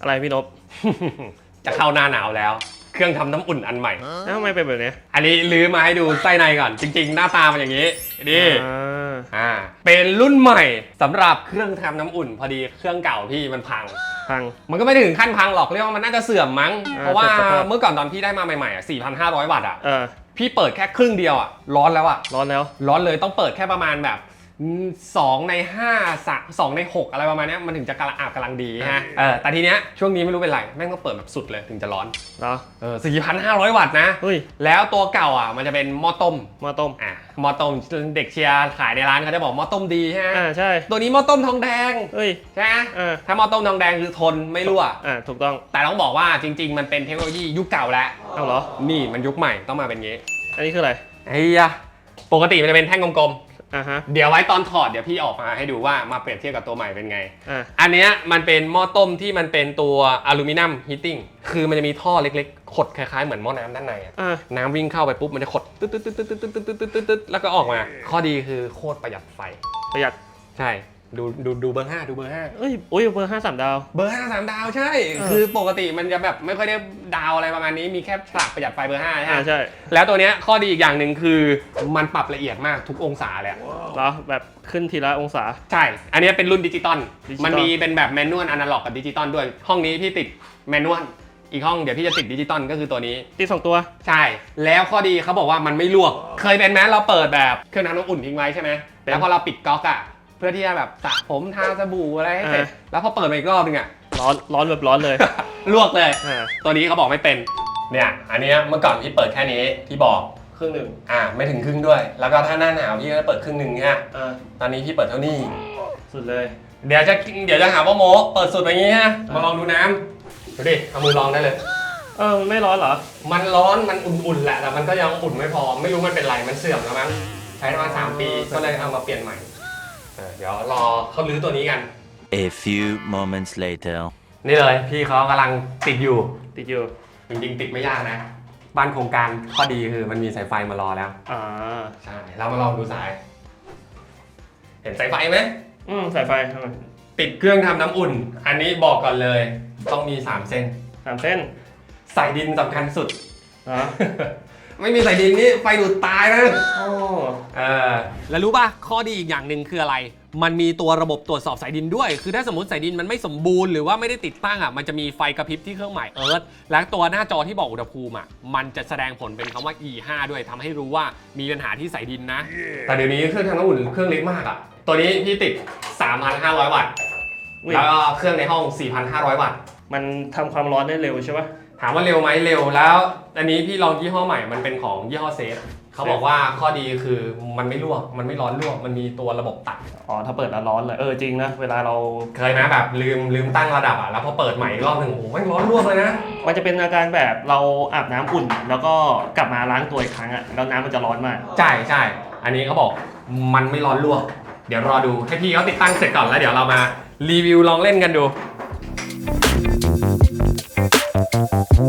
อะไรพี่นพจะเข้าหน้าหนาวแล้ว เครื่องทำน้ำอุ่นอันใหม่ แล้วทำไมเป็นแบบนี้อันนี้ลื้อมาให้ดูไส้ในก่อนจริง ๆ หน้าตามันอย่างนี้นี่อ่าอ่าเป็นรุ่นใหม่สำหรับเครื่องทำน้ำอุ่น พอดีเครื่องเก่าพี่มันพัง พัง มันก็ไม่ได้ถึงขั้นพังหรอกเรียกว่ามันน่าจะเสื่อมมั้งอ่าเพราะว่าเสื่อมสภาพ เมื่อก่อนตอนพี่ได้มาใหม่ๆอะ4,500 วัตต์อะเออ พี่เปิดแค่ครึ่งเดียวอะร้อนแล้วอะ ร้อนแล้ว ร้อนเลยต้องเปิดแค่ประมาณแบบอืม สองในห้าสะสองในหกอะไรประมาณเนี้ยมันถึงจะกำลังอาบกำลังดีฮะเออแต่ทีเนี้ยช่วงนี้ไม่รู้เป็นไร แม่งต้องเปิดแบบสุดเลยถึงจะร้อนเหรอเออ4,500วัตต์นะเฮ้ยแล้วตัวเก่าอะมันจะเป็นหม้อต้มหมาต้มอะหม้อต้มเด็กเชียร์ขายในร้านเขาจะบอกหม้อต้มดีใช่ไหมอ่าใช่ ตัวนี้หม้อต้มทองแดงเฮ้ยใช่ไหมเออถ้าหม้อต้มทองแดงคือทนไม่รั่วอ่าถูกต้องแต่ต้องบอกว่าจริง ๆ มันเป็นเทคโนโลยียุคเก่าแล้วเอาเหรอนี่มันยุคใหม่ต้องมาเป็นงี้ อันนี้คืออะไรเฮียปกติมันจะเป็นแท่งกลม อ่าฮะๆเดี๋ยวไว้ตอนถอดเดี๋ยวพี่ออกมาให้ดูว่ามาเปรียบเทียบกับตัวใหม่เป็นไง อ่า อันเนี้ยมันเป็นหม้อต้มที่มันเป็นตัวอลูมิเนียมฮีตติ้ง คือมันจะมีท่อเล็กๆ ขดคล้ายๆ เหมือนหม้อน้ำด้านในอะอ่า น้ำวิ่งเข้าไปปุ๊บมันจะขดตึ๊ดตึ๊ดตึ๊ดตึ๊ดตึ๊ดตึ๊ดตึ๊ดตึ๊ดตึ๊ดตึ๊ดแล้วก็ออกมา ข้อดีคือโคตรประหยัดไฟ ประหยัด ใช่ ดูดูดูเบอร์ห้าดูเบอร์ห้าเอ้ยโอ้ยเบอร์ห้าสามดาว เบอร์ห้าสามดาวใช่เออคือปกติมันจะแบบไม่ค่อยได้ดาวอะไรประมาณนี้มีแค่ฉลากประหยัดไฟเบอร์ห้าใช่อ่าไหมใช่ แล้วตัวเนี้ยข้อดีอีกอย่างหนึ่งคือมันปรับละเอียดมากทุกองศาเลยอะเหรอแบบขึ้นทีละองศา ใช่ อันเนี้ยเป็นรุ่นดิจิตอลดิจิตอลมันมีเป็นแบบแมนนวลอนาล็อกกับดิจิตอลด้วย ห้องนี้พี่ติดแมนนวลอีกห้องเดี๋ยวพี่จะติดดิจิตอลก็คือตัวนี้ที่สองตัว ใช่ แล้วข้อดีเขาบอกว่ามันไม่ลวก เคยเป็นไหมเราเปิดแบบเครื่องทำน้ำอุ่นทิ้งไว้ใช่ไหมเป็นแล้วพอเราปิดก๊อกอะ เพื่อที่จะแบบสระผมทาสบู่อะไรให้เสร็จเออแล้วพอเปิดมาอีกรอบนึงอะร้อนร้อนแบบร้อนเลย ลวกเลย อ่า ตัวนี้เขาบอกไม่เป็น เนี่ย อันเนี้ยเมื่อก่อนพี่เปิดแค่นี้ที่บอกครึ่งหนึ่งอ่าไม่ถึงครึ่งด้วย แล้วก็ถ้าหน้าหนาวพี่ก็เปิดครึ่งหนึ่งเนี่ยอ่าตอนนี้พี่เปิดเท่านี้ สุดเลย เดี๋ยวจะเดี๋ยวจะหาว่าโมเปิดสุดอย่างงี้ฮะมาลองดูน้ำดูดิเอามือลองได้เลย เออมันไม่ร้อนเหรอ มันร้อนมันอุ่นๆแหละแต่มันก็ยังอุ่นไม่พอ ไม่รู้มันเป็นไรมันเสื่อมแล้วมั้งใช้มาสามปีก็เลยเอามาเปลี่ยนใหม่เออเดี๋ยวรอเขาลื้อตัวนี้กัน A few moments later. นี่เลย พี่เขากำลังติดอยู่ ติดอยู่จริงๆติดไม่ยากนะ บ้านโครงการข้อดีคือมันมีสายไฟมารอแล้ว อ่าใช่เรามาลองดูสาย เห็นสายไฟไหม อืมสายไฟทำไมติดเครื่องทำน้ำอุ่น อันนี้บอกก่อนเลย ต้องมี 3 เส้น สามเส้นสายดินสำคัญสุดอ๋อ ไม่มีสายดินนี่ไฟดูดตายนะโอ้เออแล้วรู้ป่ะ ข้อดีอีกอย่างหนึ่งคืออะไร มันมีตัวระบบตรวจสอบสายดินด้วย คือถ้าสมมติสายดินมันไม่สมบูรณ์หรือว่าไม่ได้ติดตั้งอะ มันจะมีไฟกระพริบที่เครื่องหมายเอิร์ธและตัวหน้าจอที่บอกอุณหภูมิอะ มันจะแสดงผลเป็นคำว่า E5 ด้วยทำให้รู้ว่ามีปัญหาที่สายดินนะ แต่เดี๋ยวนี้เครื่องทำน้ำอุ่นเครื่องเล็กมากอะ ตัวนี้พี่ติด 3,500 วัตต์อุ๊ยแล้วก็เครื่องในห้อง 4,500 วัตต์ มันทำความร้อนได้เร็วใช่ปะ ถามว่าเร็วไหมเร็วแล้ว อันนี้พี่ลองยี่ห้อใหม่มันเป็นของยี่ห้อเซฟเขาบอกว่าข้อดีคือมันไม่ลวกมันไม่ร้อนลวกมันมีตัวระบบตัด อ๋อถ้าเปิดแล้วร้อนเลยเออจริงนะเวลาเราเคยไหมแบบลืมลืมตั้งระดับอะแล้วพอเปิดใหม่อีกรอบหนึ่งโอ้โหแม่งร้อนลวกเลยนะ มันจะเป็นอาการแบบเราอาบน้ำอุ่น แล้วก็กลับมาล้างตัวอีกครั้งอะแล้วน้ำมันจะร้อนมาก ใช่ใช่ อันนี้เขาบอกมันไม่ร้อนลวก เดี๋ยวรอดูให้พี่เขาติดตั้งเสร็จก่อนแล้วเดี๋ยวเรามารีวิวลองเล่นกันดู น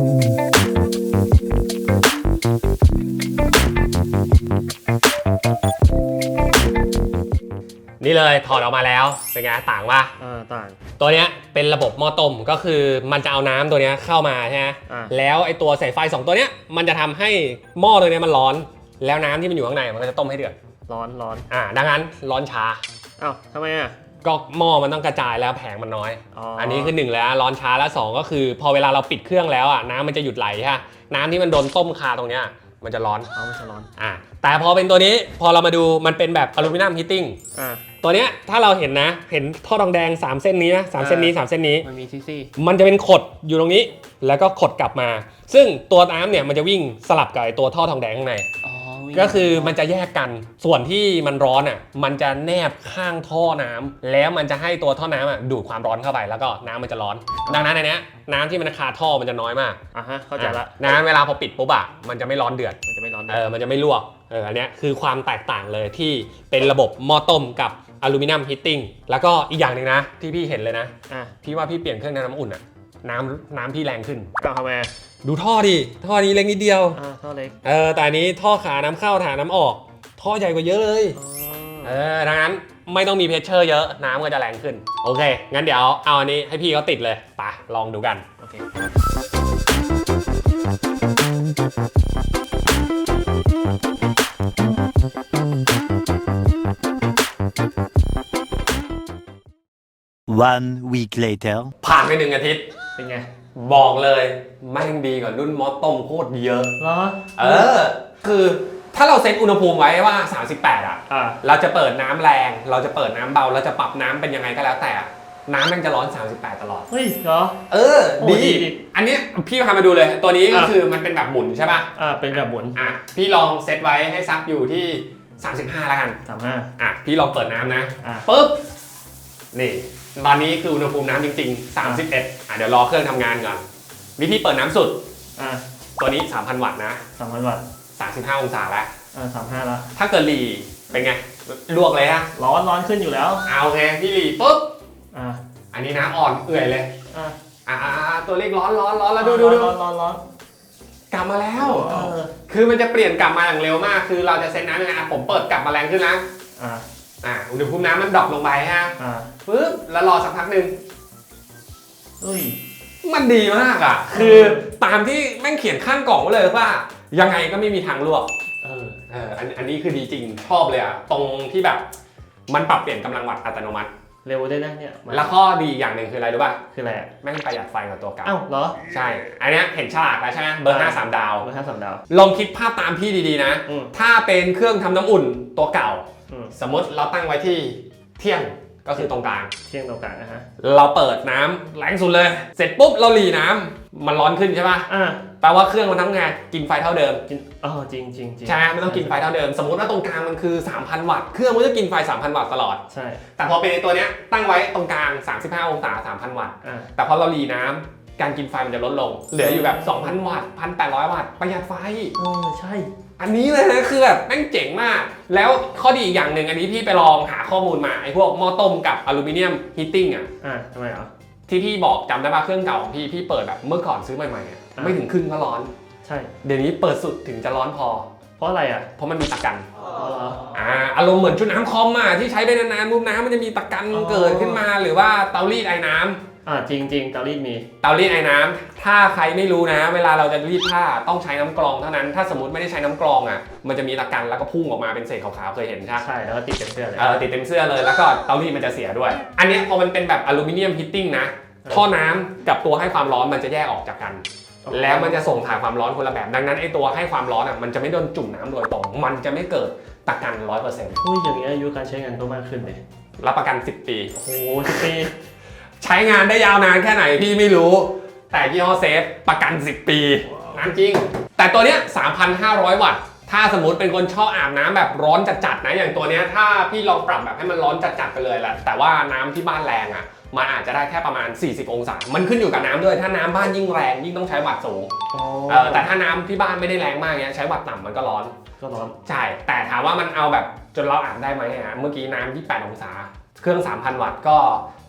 ี่เลยถอดออกมาแล้วเป็นไงต่างปะอ่าต่าง ตัวเนี้ยเป็นระบบหม้อต้มก็คือมันจะเอาน้ำตัวเนี้ยเข้ามาใช่ไหมอ่า แล้วไอตัวสายไฟสองตัวเนี้ยมันจะทำให้หม้อตัวเนี้ยมันร้อน แล้วน้ำที่มันอยู่ข้างในมันก็จะต้มให้เดือดร้อนร้อนอ่าดังนั้นร้อนช้าอ้าวทำไมอะ ก็หม้อมันต้องกระจายแล้วแผงมันน้อยอ๋ออัอันนี้คือหนึ่งแล้วร้อนช้าแล้วสองก็คือ พอเวลาเราปิดเครื่องแล้วอะน้ำมันจะหยุดไหลฮะน้ำที่มันโดนต้มคาตรงเนี้ยมันจะร้อนเอามันจะร้อนอ่าแต่พอเป็นตัวนี้พอเรามาดูมันเป็นแบบอลูมิเนียมฮีตติ้งอ่าตัวเนี้ยถ้าเราเห็นนะ เห็นท่อทองแดง 3 เส้นนี้นะสามเออเส้นนี้สามเส้นนี้ มันมีซี่ซี่มันจะเป็นขดอยู่ตรงนี้ แล้วก็ขดกลับมา ซึ่งตัวน้ำเนี่ยมันจะวิ่งสลับกับไอ้ตัวท่อทองแดงข้างใน อ๋อวิ่งก็คือมันจะแยกกัน ส่วนที่มันร้อนอะ มันจะแนบข้างท่อน้ำแล้วมันจะให้ตัวท่อน้ำอะดูดความร้อนเข้าไปแล้วก็น้ำมันจะร้อน ดังนั้นในเนี้ยน้ำที่มันคาท่อมันจะน้อยมากอะฮะเข้าใจละดังนั้นเวลาพอปิดปุ๊บอะมันจะไม่ร้อนเดือด มันจะไม่ร้อนเออมันจะไม่ลวก เออ อันเนี้ยคือความแตกต่างเลยที่เป็นระบบหม้อต้มกับอลูมิเนียมฮีตติ้ง แล้วก็อีกอย่างหนึ่งนะ ที่พี่เห็นเลยนะ อะพี่ว่าพี่เปลี่ยนเครื่องทำน้ำอุ่นอะ น้ำน้ำพี่แรงขึ้นก็ทำไมดูท่อดิท่อนี้เล็กนิดเดียว อ่าท่อเล็กเออแต่อันนี้ท่อขาน้ำเข้าถ่ายน้ำออก ท่อใหญ่กว่าเยอะเลยอ๋อเออดังนั้นไม่ต้องมีเพชเชอร์เยอะน้ำก็จะแรงขึ้น โอเค งั้นเดี๋ยวเอาอันนี้ให้พี่เขาติดเลยไปลองดูกัน โอเค One week later. ผ่านไปหนึ่งอาทิตย์ เป็นไงบอกเลยแม่งดีกว่ารุ่นมอสต้มโคตรเยอะ เหรอเออ คือถ้าเราเซตอุณหภูมิไว้ว่า 38 อะ อ่าเราจะเปิดน้ำแรง เราจะเปิดน้ำเบา เราจะปรับน้ำเป็นยังไงก็แล้วแต่ น้ำแม่งจะร้อน 38 ตลอด เฮ้ยเหรอ เออ โอ้ดี ดีดีอันเนี้ยพี่พามาดูเลย ตัวนี้ก็อะ คือมันเป็นแบบหมุนใช่ป่ะ อ่าเป็นแบบหมุนอะ พี่ลองเซตไว้ให้ซักอยู่ที่ 35แล้วกัน สามห้าอะ พี่ลองเปิดน้ำนะ อะปุ๊บ นี่ ตอนนี้คืออุณหภูมิน้ำจริงๆ 31อะเดี๋ยวรอเครื่องทำงานก่อน วิธีเปิดน้ำสุด อ่าตัวนี้ 3,000 วัตต์นะ สามพันวัตต์35 องศาแล้ว อ่าสามห้าแล้วถ้าเกิดหลีเป็นไง ลวกเลยฮะร้อนร้อนขึ้นอยู่แล้ว เอาโอเคพี่หลีปุ๊บ อ่าอันนี้นะอ่อนเอื่อยเลย อ่าอ่าตัวเลขร้อนร้อนร้อนแล้วดูดูดูร้อนร้อนร้อนกลับมาแล้ว เออคือมันจะเปลี่ยนกลับมาอย่างเร็วมาก คือเราจะเซ็นน้ำยังไงอะผมเปิดกลับมาแรงขึ้นนะ อ่า อ่าอุณหภูมิน้ำมันดรอปลงไปฮะอ่าปึ๊บแล้วรอสักพักหนึ่งเฮ้ย มันดีมากอะ คือตามที่แม่งเขียนข้างกล่องไว้เลยว่า ยังไงก็ไม่มีทางลวกเออ เอออันอันนี้คือดีจริงชอบเลยอะ ตรงที่แบบมันปรับเปลี่ยนกำลังวัตต์อัตโนมัติ เร็วด้วยนะเนี่ยมันแล้วข้อดีอย่างหนึ่งคืออะไรรู้ป่ะ คืออะไรอะแม่งประหยัดไฟกว่าตัวเก่าเอ้าเหรอใช่ อันเนี้ยเห็นฉลากแล้วใช่ไหมเบอร์อ่า5 3ดาวเบอร์ห้าสามดาว ลองคิดภาพตามพี่ดีๆนะ อืม ถ้าเป็นเครื่องทำน้ำอุ่นตัวเก่า อืม สมมติเราตั้งไว้ที่เที่ยงก็คือตรงกลาง เที่ยงตรงกลางนะฮะ เราเปิดน้ำแรงสุดเลย เสร็จปุ๊บเราหลีน้ำมันร้อนขึ้นใช่ป่ะอ่าแปลว่าเครื่องมันทำงานกินไฟเท่าเดิมกินอ๋อจริงจริงจริงใช่ไหมไม่ต้องกินไฟเท่าเดิม สมมติว่าตรงกลางมันคือ 3,000 วัตต์เครื่องมันจะกินไฟ 3,000 วัตต์ตลอด ใช่แต่พอเป็นในตัวเนี้ยตั้งไว้ตรงกลาง 35 องศา 3,000 วัตต์ อ่าแต่พอเราหลีน้ำการกินไฟมันจะลดลง เหลืออยู่แบบ 2,000 วัตต์ 1,800 วัตต์ประหยัดไฟ เออใช่ อันนี้เลยนะคือแบบแม่งเจ๋งมาก แล้วข้อดีอีกอย่างหนึ่งอันนี้พี่ไปลองหาข้อมูลมาไอ้พวกหม้อต้มกับอลูมิเนียมฮีตติ้งอะอ่าทำไมเหรอ ที่พี่บอกจำได้ป่ะเครื่องเก่าของพี่พี่เปิดแบบเมื่อก่อนซื้อใหม่ๆอะอ่าไม่ถึงครึ่งก็ร้อน ใช่ เดี๋ยวนี้เปิดสุดถึงจะร้อนพอ เพราะอะไรอะเพราะมันมีตะกันอ๋อเหรอ อ่าอารมณ์เหมือนชุดน้ำคอมอะที่ใช้ไปนานๆมุมน้ำมันจะมีตะกันอ๋อ เกิดขึ้นมาหรือว่าเตารีดไอ้น้ำ อ่าจริงจริงเตารีดมีเตารีดไอ้น้ำถ้าใครไม่รู้นะ เวลาเราจะรีดผ้าต้องใช้น้ำกรองเท่านั้น ถ้าสมมติไม่ได้ใช้น้ำกรองอะ มันจะมีตะกันแล้วก็พุ่งออกมาเป็นเศษขาวๆเคยเห็นใช่ไหมใช่แล้วก็ติดเต็มเสื้อเลยเออติดเต็มเสื้อเลยแล้วก็เตารีดมันจะเสียด้วย อันเนี้ยพอมันเป็นแบบอลูมิเนียมฮิตติ้งนะเออท่อน้ำกับตัวให้ความร้อนมันจะแยกออกจากกัน แล้วมันจะส่งถ่ายความร้อนคนละแบบ ดังนั้นไอ้ตัวให้ความร้อนอะมันจะไม่โดนจุ่มน้ำโดยตรงมันจะไม่เกิดตะกันร้อยเปอร์เซ็นต์อุ้ยอย่างเงี้ยอายุการใช้งานก็มากขึ้นเลยรับประกัน 10 ปี โอ้โหสิบปี ใช้งานได้ยาวนานแค่ไหนพี่ไม่รู้ แต่ยี่ห้อเซฟประกัน 10 ปีนานจริง แต่ตัวเนี้ย 3,500 วัตต์ ถ้าสมมติเป็นคนชอบอาบน้ำแบบร้อนจัดๆนะ อย่างตัวเนี้ยถ้าพี่ลองปรับแบบให้มันร้อนจัดๆไปเลยแหละแต่ว่าน้ำที่บ้านแรงอะมันอาจจะได้แค่ประมาณ 40 องศา มันขึ้นอยู่กับน้ำด้วย ถ้าน้ำบ้านยิ่งแรงยิ่งต้องใช้วัตต์สูงอ๋อเออแต่ถ้าน้ำที่บ้านไม่ได้แรงมากเนี้ยใช้วัตต์ต่ำมันก็ร้อน ก็ร้อน ใช่ แต่ถามว่ามันเอาแบบจนเราอาบได้ไหมอะเมื่อกี้น้ำ28 องศา เครื่อง 3,000 วัตต์ก็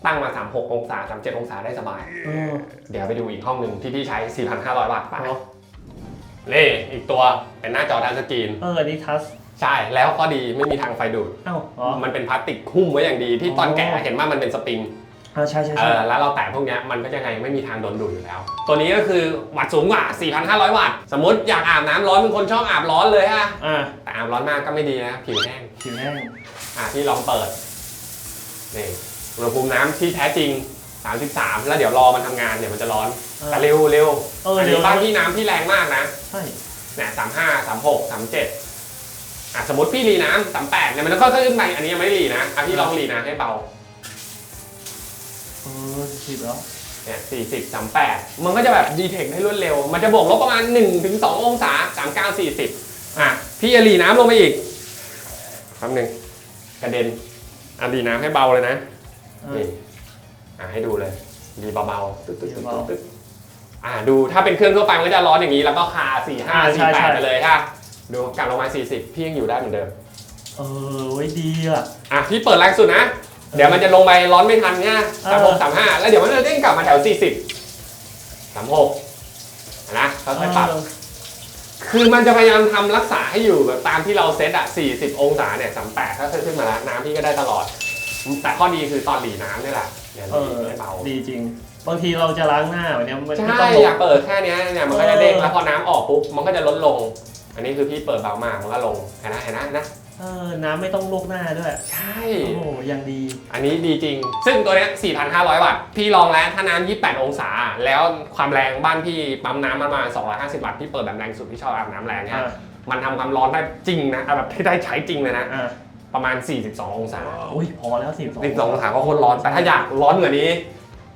ตั้งมา 36 องศา 37 องศาได้สบาย เออเดี๋ยวไปดูอีกห้องหนึ่งที่พี่ใช้ 4,500วัตต์ไปอ๋อเล่อีกตัวเป็นหน้าจอทัชสกรีน เอออันนี้ทัสใช่ แล้วข้อดีไม่มีทางไฟดูด เอ้าอ๋อ มันเป็นพลาสติกหุ้มไว้อย่างดีที่ตอนแกะอ๋อเห็นว่ามันเป็นสปริง อ่าใช่ใช่เอใช่อแล้วเราแตะพวกเนี้ยมันก็ยังไงไม่มีทางโดนดูดอยู่แล้ว ตัวนี้ก็คือวัตต์สูงกว่า 4,500 วัตต์ สมมติอยากอาบน้ำร้อนเป็นคนชอบอาบร้อนเลยฮะ อ่าแต่อาบร้อนมากก็ไม่ดีนะ ผิวแห้ง ผิวแห้งอะพี่ลองเปิด นี่ อุณหภูมิน้ำที่แท้จริง 33 แล้วเดี๋ยวรอมันทำงานเดี๋ยวมันจะร้อนเออแต่เร็วเร็วเอออันเดี๋ยนี้วบ้านพี่น้ำที่แรงมากนะใช่เนี่ยสามห้าสามหกสามเจ็ดอะสมมติพี่รีน้ำสามแปดเนี่ยมันค่อยๆขึ้นไปอันนี้ยังไม่รีนะอะพี่ลองรีน้ำให้เบาเออสิบแล้วเนี่ยสี่สิบสามแปดมันก็จะแบบดีเทคได้รวดเร็ว มันจะบวกลบประมาณ1ถึง2องศาสามเก้าสี่สิบอะพี่จะรีน้ำลงไปอีกแป๊บหนึงกระเด็นอะรีน้ำให้เบาเลยนะเออ นี่อะให้ดูเลยรีเบาๆตึ๊ดตึ๊ดตึ๊ดเบาตึ๊ดอะดูถ้าเป็นเครื่องทั่วไปมันก็จะร้อนอย่างนี้แล้วก็คาสี่ห้าอ่าใช่สี่แปใช่ดไปเลยค่ะดูกลับลงมาสี่สิบพี่ยังอยู่ได้เหมือนเดิม เออไว้ยดีอะอะพี่เปิดแรงสุดนะ เดี๋ยวมันจะลงไปร้อนไม่ทันเนี่ยเอสามหกอสามห้าแล้วเดี๋ยวมันจะเด้งกลับมาแถวสี่สิบสามหกนะค่อยๆปรับเออคือมันจะพยายามทำรักษาให้อยู่แบบตามที่เราเซตอะ40 องศาเนี่ย38ถ้าขึ้นมาแล้วน้ำพี่ก็ได้ตลอด แต่ข้อดีคือตอนหลีน้ำนี่แหละเนี่ยเอหลีอให้เบาดีจริง บางทีเราจะล้างหน้าแบบเนี้ยมันไม่ใช่ต้องอยากเปิดแค่เนี้ยเนี่ยมันก็จะเด้งเออ แล้วพอน้ำออกปุ๊บมันก็จะลดลง อันนี้คือพี่เปิดเบามากมันก็ลงเห็นนะเห็นนะเห็นนะเออน้ำไม่ต้องลวกหน้าด้วย ใช่ โอ้โหยังดี อันนี้ดีจริง ซึ่งตัวเนี้ย4,500 วัตต์ พี่ลองแล้ว ถ้าน้ำ28 องศา แล้วความแรงบ้านพี่ปั๊มน้ำประมาณ250 วัตต์ พี่เปิดแบบแรงสุด พี่ชอบอาบน้ำแรงเนี่ยอ่ามันทำความร้อนได้จริงนะเอาแบบที่ได้ใช้จริงเลยนะ อ่า ประมาณ 42 องศาอุ้ยพอแล้วสิบสอง42องศาก็โคนร้อน แต่ถ้าอยากร้อนกว่านี้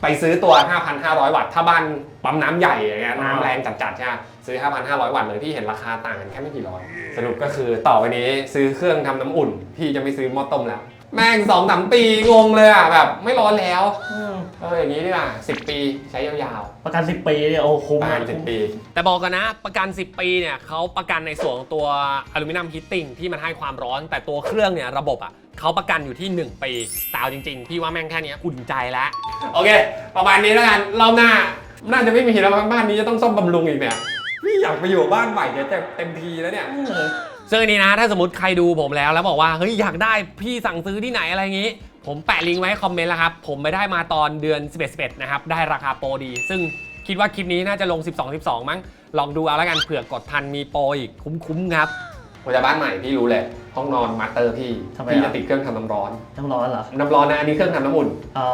ไปซื้อตัว 5,500 วัตต์ ถ้าบ้านปั๊มน้ำใหญ่อย่างเงี้ยน้ำแรงจัดๆใช่ไหมซื้อ 5,500 วัตต์เลยพี่เห็นราคาต่างกันแค่ไม่กี่ร้อย สรุปก็คือต่อไปนี้ซื้อเครื่องทำน้ำอุ่น พี่จะไม่ซื้อหม้อต้มแล้ว แม่งสองสามปีงงเลยอะแบบไม่ร้อนแล้วอืมเอออย่างนี้ดีกว่าสิปีใช้ยาวประกันสิบปีเนี่ยโอ้คุ้มๆประมาณอะสิปี แต่บอกกันนะประกัน 10 ปีเนี่ยเขาประกันในส่วนของตัวอลูมิเนียมฮีตติ้งที่มันให้ความร้อน แต่ตัวเครื่องเนี่ยระบบอะเขาประกันอยู่ที่ 1 ปีแต่เอาจริงๆ พี่ว่าแม่งแค่เนี้ยอุ่นใจแล้วโอเค ประมาณนี้แล้วกันรอบหน้า น่าจะไม่มีแล้วมั้งบ้านนี้จะต้องซ่อมบำรุงอีกเนี่ยพี่อยากไปอยู่บ้านใหม่เนี่ยเต็มทีแล้วเนี่ยเออ ซึ่งอันนี้นะ ถ้าสมมติใครดูผมแล้วแล้วบอกว่าเฮ้ยอยากได้พี่สั่งซื้อที่ไหนอะไรอย่างงี้ ผมแปะลิงก์ไว้ให้คอมเมนต์แล้วครับ ผมไปได้มาตอนเดือน 11 11 นะครับ ได้ราคาโปรดี ซึ่งคิดว่าคลิปนี้น่าจะลง 12 12 มั้ง ลองดูเอาแล้วกันเผื่อกดทันมีโปรอีกคุ้มๆครับผมจะบ้านใหม่พี่รู้เลยห้องนอนมาสเตอร์พี่ทำไมพี่อะจะติดเครื่องทำน้ำร้อนต้องร้อนเหรอ น้ำร้อนนะอันนี้เครื่องทำน้ำอุ่น อ๋อ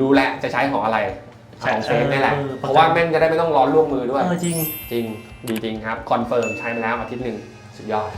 รู้แล้วจะใช้ของอะไรของเซฟนี่แหละเออ เพราะว่าแม่งจะได้ไม่ต้องร้อนลวกมือด้วย เออจริง จริงดีจริงครับ คอนเฟิร์มใช้มาแล้วอาทิตย์หนึ่งสุดยอด